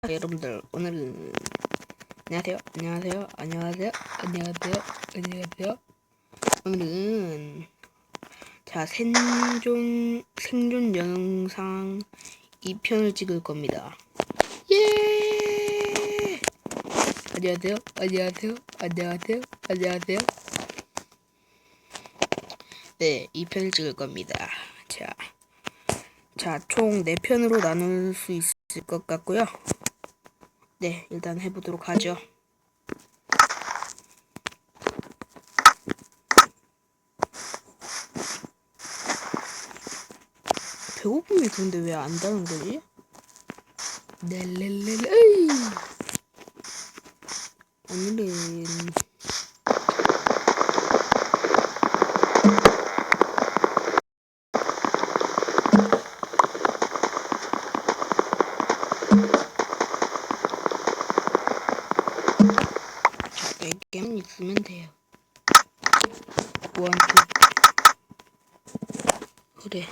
아, 여러분들 오늘은 안녕하세요. 안녕하세요. 안녕하세요. 안녕하세요. 안녕하세요. 오늘은 자 생존 생존 영상 2편을 찍을 겁니다. 예! 안녕하세요. 안녕하세요. 안녕하세요. 안녕하세요. 네 2편을 찍을 겁니다. 자 자, 총 4편으로 나눌 수 있을 것 같고요. 네, 일단 해보도록 하죠. 배고픔이 근데 왜 안 다는 거지? 넬렐렐 에이 오늘은 자, 4개만 있으면 돼요. 원, 투. 그래.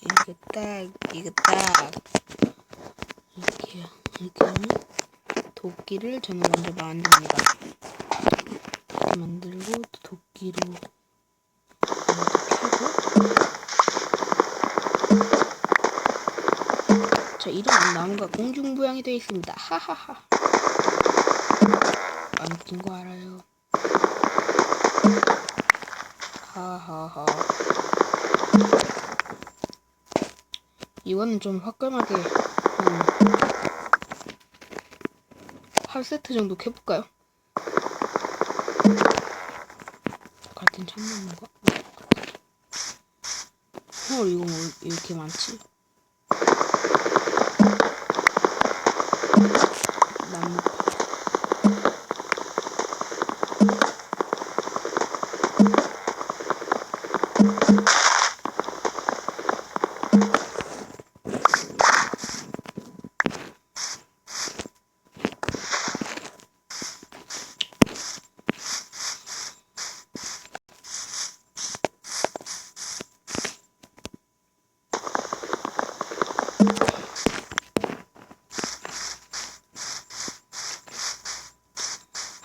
이렇게 딱, 이거 딱. 이렇게요. 이렇게 하면 도끼를 저는 먼저 만듭니다. 만들고 도끼로 자, 이런 나무가 공중부양이 되어 있습니다. 하하하. 안 웃긴 거 알아요. 하하하. 이거는 좀 화끈하게 한, 한 세트 정도 캐볼까요? 같은 참나무가? 헐 이거 뭐 이렇게 많지? 나무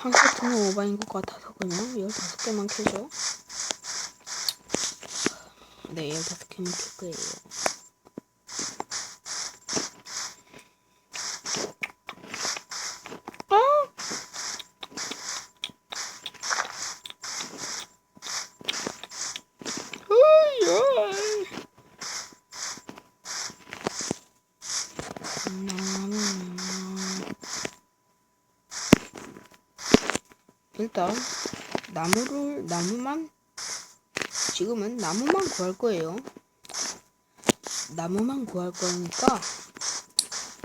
한 세트는 오바인 것 같아서 그냥 15개만 캐죠. 네, 15개만 캘 거예요. 아! 으이, 음. 일단 나무를 나무만 지금은 나무만 구할 거예요. 나무만 구할 거니까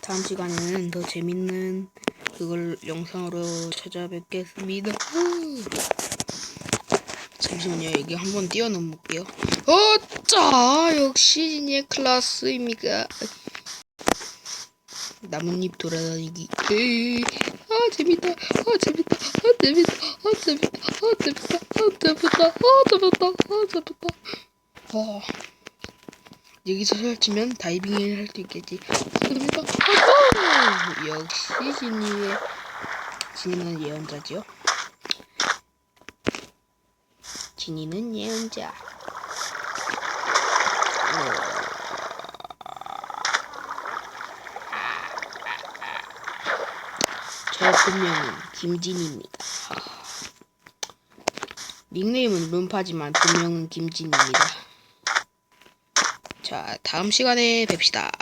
다음 시간에는 더 재밌는 그걸 영상으로 찾아뵙겠습니다. 후. 잠시만요. 여기 한번 뛰어넘을게요. 어짜 역시 진의 클라스입니다. 나뭇잎 돌아다니기. 에이, 아 재밌다. 아 재밌다. 아 재밌다. 아 재밌다. 아 재밌다. 아 재밌다. 아 재밌다. 아 재밌다. 어. 여기서 설치면 다이빙을 할 수 있겠지. 아 재밌다. 아, 역시 진이의 진이는 예언자지요. 진이는 예언자. 제 본명은 김진입니다. 하. 닉네임은 룸파지만 본명은 김진입니다. 자, 다음 시간에 뵙시다.